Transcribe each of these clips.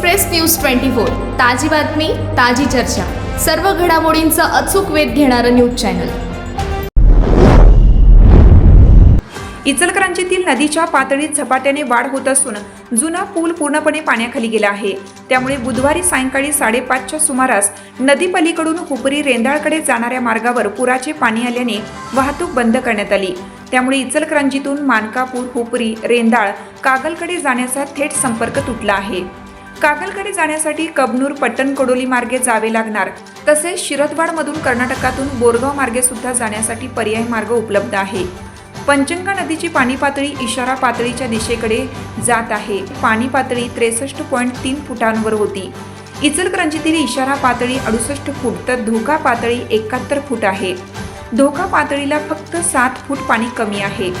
Express news twenty four ताजी बातमी ताजी चर्चा. सर्व घडामोडींचा अचूक वेध घेणारं न्यूज चॅनल. इचलकरांचीतील नदीच्या पातळीत झपाट्याने वाढ होत असून जुना पूल पूर्णपणे पाण्याखाली गेला आहे. त्यामुळे बुधवारी सायंकाळी साडेपाचच्या सुमारास नदीपलीकडून हुपरी रेंदाळकडे जाणाऱ्या मार्गावर पुराचे पाणी आल्याने वाहतूक बंद करण्यात आली. त्यामुळे इचलकरंजीतून मानकापूर हुपरी रेंदाळ कागलकडे जाण्याचा थेट संपर्क तुटला आहे. कागलकडे जाण्यासाठी कबनूर पट्टण कोडोली मार्गे जावे लागणार. तसेच शिरदवाडमधून कर्नाटकातून बोरगाव मार्गे सुद्धा जाण्यासाठी पर्याय मार्ग उपलब्ध आहे. पंचंगा नदीची पाणी पातळी इशारा पातळीच्या दिशेकडे जात आहे. पाणी पातळी त्रेसष्ट पॉईंट तीन फुटांवर होती. इचलकरंजीतील इशारा पातळी अडुसष्ट फूट तर धोका पातळी एकाहत्तर फूट आहे. धोका पातळीला फक्त सात फूट पाणी कमी आहे.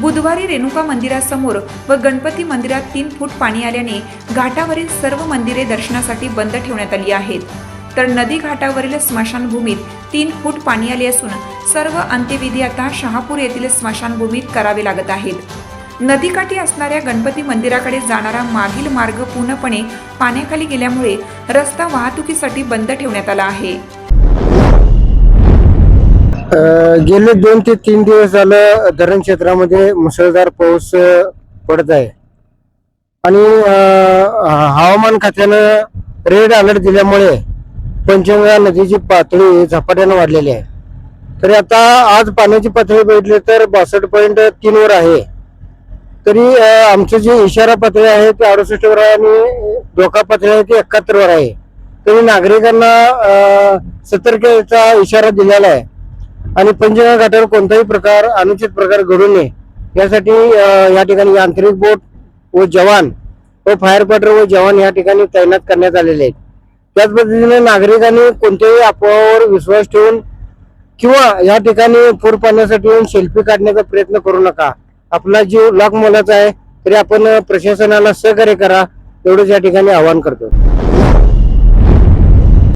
बुधवारी रेणुका मंदिरासमोर व गणपती मंदिरात तीन फूट पाणी आल्याने घाटावरील सर्व मंदिरे दर्शनासाठी बंद ठेवण्यात आली आहेत. तर नदी घाटावरील स्मशानभूमीत तीन फूट पाणी आले असून सर्व अंत्यविधी आता शहापूर येथील स्मशानभूमीत करावे लागत आहेत. नदीकाठी असणाऱ्या गणपती मंदिराकडे जाणारा मागील मार्ग पूर्णपणे पाण्याखाली गेल्यामुळे रस्ता वाहतुकीसाठी बंद ठेवण्यात आला आहे. गेले दोन ते तीन दिवस झालं धरण क्षेत्रामध्ये मुसळधार पाऊस पडत आहे. आणि हवामान खात्यानं रेड अलर्ट दिल्यामुळे पंचगंगा नदीची पातळी झपाट्यानं वाढलेली आहे. तरी आता आज पाण्याची पातळी बघितली तर बासष्ट पॉईंट तीन वर आहे. तरी आमचं जे इशारा पातळी आहे ते अडुसष्ट वर आहे आणि धोका पातळी आहे ती एकाहत्तर वर आहे. तरी नागरिकांना सतर्कतेचा इशारा दिलेला आहे. आणि पंचगंगा घाटावर कोणताही प्रकार अनुचित प्रकार घडू नये. यासाठी या ठिकाणी यांत्रिक बोट व जवान व फायर फायटर व जवान या ठिकाणी तैनात करण्यात आलेले आहेत. त्याच पद्धतीने नागरिकांनी कोणत्याही अफवावर विश्वास ठेवून किंवा या ठिकाणी पूर पाण्यासाठी येऊन सेल्फी काढण्याचा प्रयत्न करू नका. आपला जीव लाख मोलाचा आहे तरी आपण प्रशासनाला सहकार्य करा एवढंच या ठिकाणी आवाहन करतो